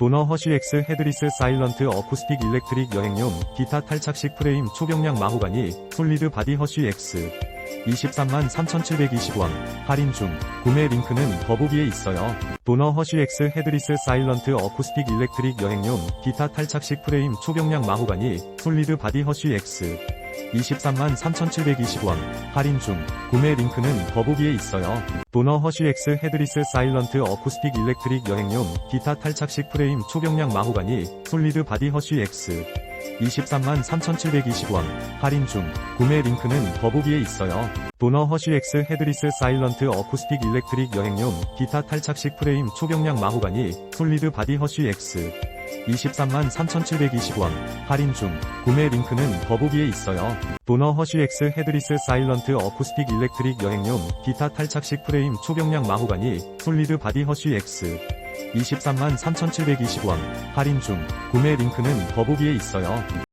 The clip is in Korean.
도너 허쉬엑스 헤드리스 사일런트 어쿠스틱 일렉트릭 여행용 기타 탈착식 프레임 초경량 마호가니 솔리드 바디 허쉬엑스. 23만 3,720원. 할인 중. 구매 링크는 더보기에 있어요. 도너 허쉬엑스 헤드리스 사일런트 어쿠스틱 일렉트릭 여행용 기타 탈착식 프레임 초경량 마호가니 솔리드 바디 허쉬엑스 23만 3,720원 할인 중 구매 링크는 더보기에 있어요. 도너 허쉬엑스 헤드리스 사일런트 어쿠스틱 일렉트릭 여행용 기타 탈착식 프레임 초경량 마호가니 솔리드 바디 허쉬엑스 23만 3,720원 할인 중 구매 링크는 더보기에 있어요. 도너 허쉬엑스 헤드리스 사일런트 어쿠스틱 일렉트릭 여행용 기타 탈착식 프레임 초경량 마호가니 솔리드 바디 허쉬엑스 23만 3,720원 할인 중 구매 링크는 더보기에 있어요. 도너 허쉬엑스 헤드리스 사일런트 어쿠스틱 일렉트릭 여행용 기타 탈착식 프레임 초경량 마호가니 솔리드 바디 허쉬엑스 23만 3,720원 할인 중 구매 링크는 더보기에 있어요.